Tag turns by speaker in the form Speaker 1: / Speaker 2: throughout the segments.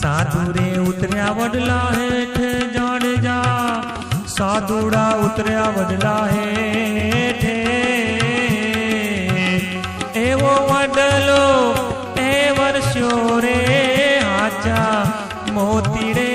Speaker 1: સાધુ રે ઉતર્યા વડલા હેઠે જાડેજા સાધુડા ઉતર્યા વડલા હેઠે. એવો વડલો એ વર્ષો રે હાચા મોતી રે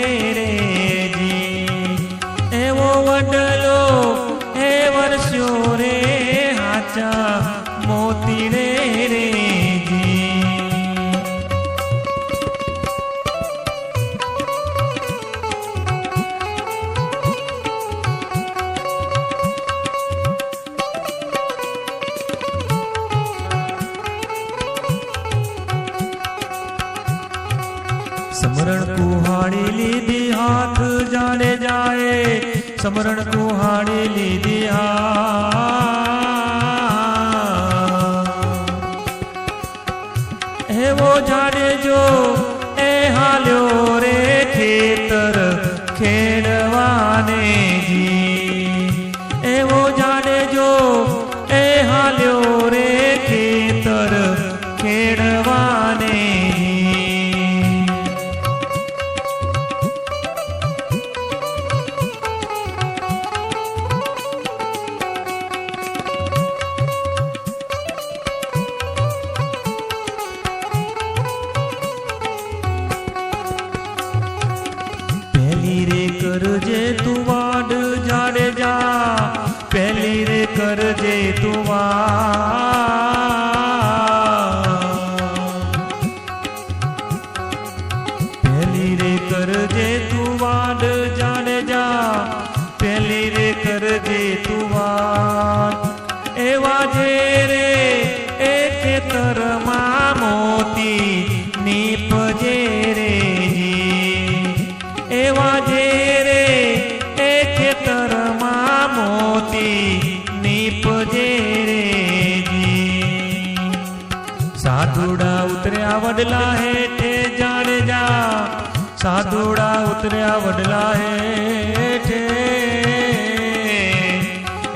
Speaker 1: સમરણ કુહાડી લીધી હાથ જાણે જાય સમરણ કુહાડી લીધી હાથ એવો જાડે જો એ હાલ્યો રે ખેતર ખેડવાને તું વાડ જાડે જા પહેલી રે કરજે તું વાડ. મોતી નીપજે સાધુડા ઉતર્યા વડલા હેઠે જાણે જા સાધુડા ઉતર્યા વડલા હેઠે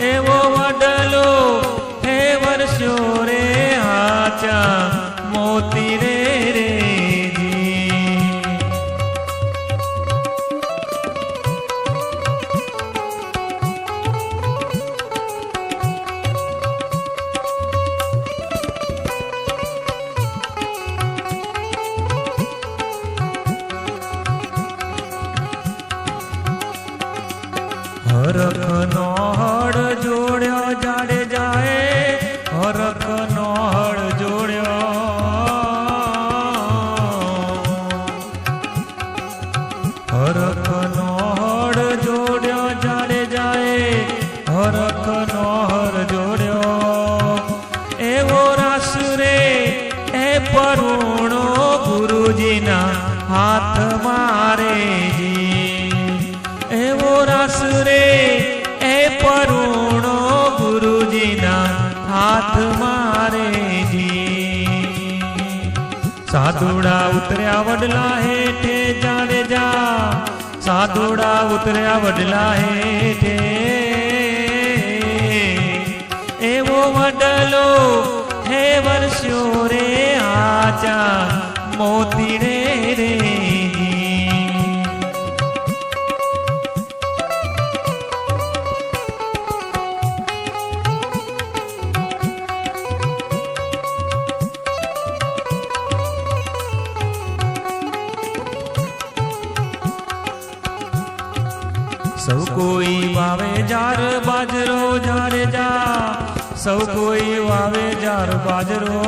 Speaker 1: એવો વડલો હે વર્ષો રે હાચા મોતી રે રે એ પરુણો ગુરુજીના હાથ મારે એવો રસ રે એ પરુણો ગુરુજીના હાથ મારે સાધુડા ઉતર્યા વડલા હેઠે જાણે જા. સાધુડા ઉતર્યા વડલા હેઠે. એવો વડલો હે વર્ષો રે આચા મોતી રે રે જી. સૌ કોઈ વાવે જાર બાજરો જારે જા સૌ કોઈ વાવે જાર બાજરો.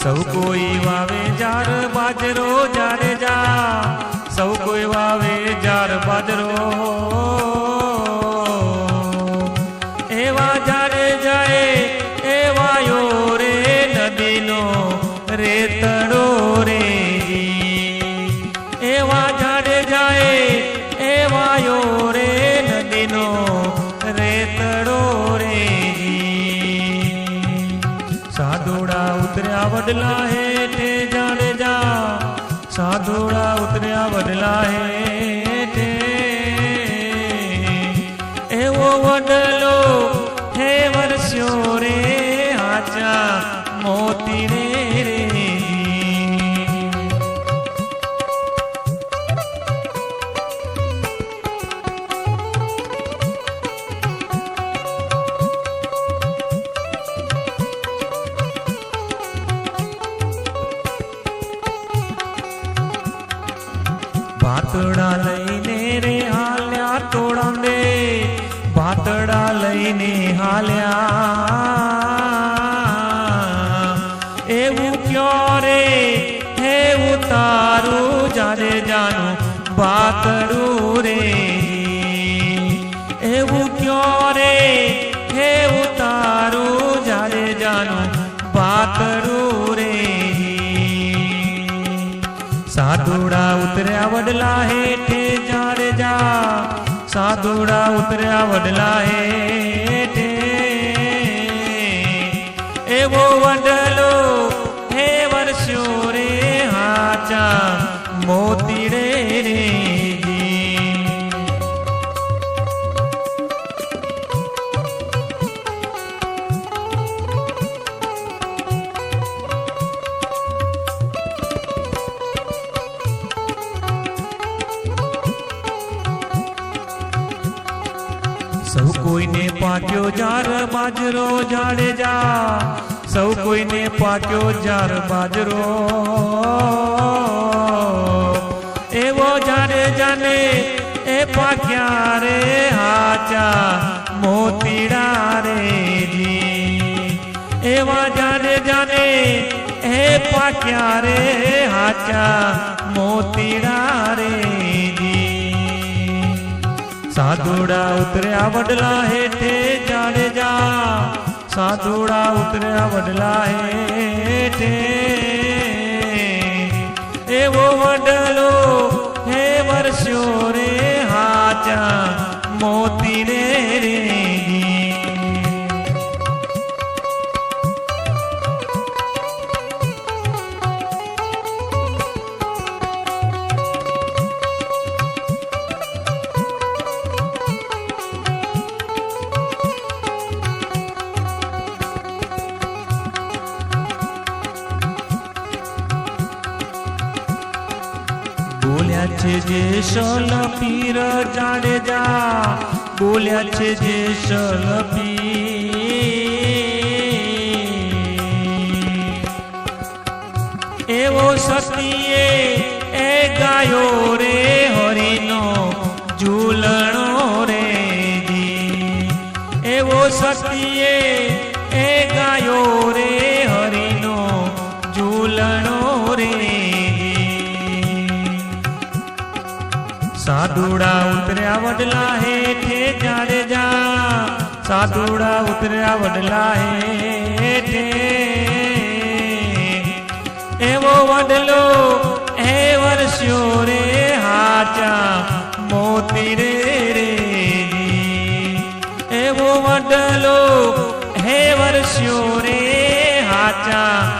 Speaker 1: સૌ કોઈ વાવે જાર બાજરો, જારે જા. સૌ કોઈ વાવે જાર બાજરો. એવા જારે જાય, એવા યો રે નદીનો રેતડો. વડલા હેઠે જાણે જા સાધુડા ઉતર્યા વડલા હેઠે એવો વડલો ભાતડા લઈને રે હાલ્યા તોડાંબે ભાતડા લઈને હાલ્યા. એવું ક્યો રે? હે ઉતારું જાને જાનું ભાતડું રે. એવું ક્યો રે? હે ઉતારું જાને જાનું ભાતડું સાધુડા ઉતર્યા વડલા હેઠે જાડેજા સાધુડા ઉતર્યા વડલા હેઠે. એવો વડલો સૌ કોઈને પાક્યો જાર, બાજરો જાડેજા સૌ કોઈને પાક્યો જાર, બાજરો. એવો જાડેજાને એ પાક્યા રે હાચા, મોતીડા રે જી. એવા જાડેજાને એ પાક્યા રે હાચા, મોતીડા રે સાધુડા ઉતર્યા વડલા હેઠે જાડેજા સાધુડા ઉતર્યા વડલા હેઠે. એવો વડલો હે વર્ષો રે હાચા મોતી રે રે છે જે શલ પીર જાડેજા બોલ્યા છે જે શલ પીર. એવો સતીએ એ ગાયો સાધુડા ઉતર્યા વડલા હેઠે જાડેજા સાધુડા ઉતર્યા વડલા હેઠે. એવો વડલો હે વર્ષો રે હાચા મોતી રે રે એવો વડલો હે વર્ષો રે હાચા